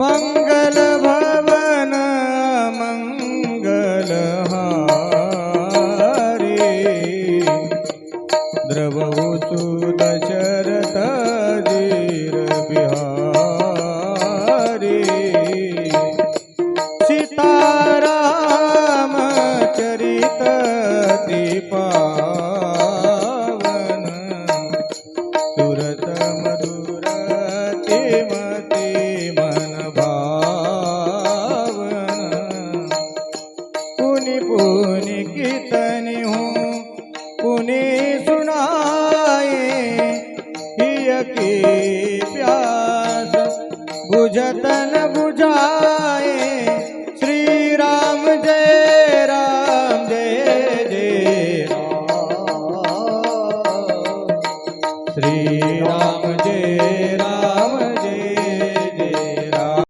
मङ्गलभवन मङ्गलमरे द्रवोसूतचर पुनि पुनि कीर्तन हूँ। पुनि सुनाए हिय की प्यास बुझतन बुझाए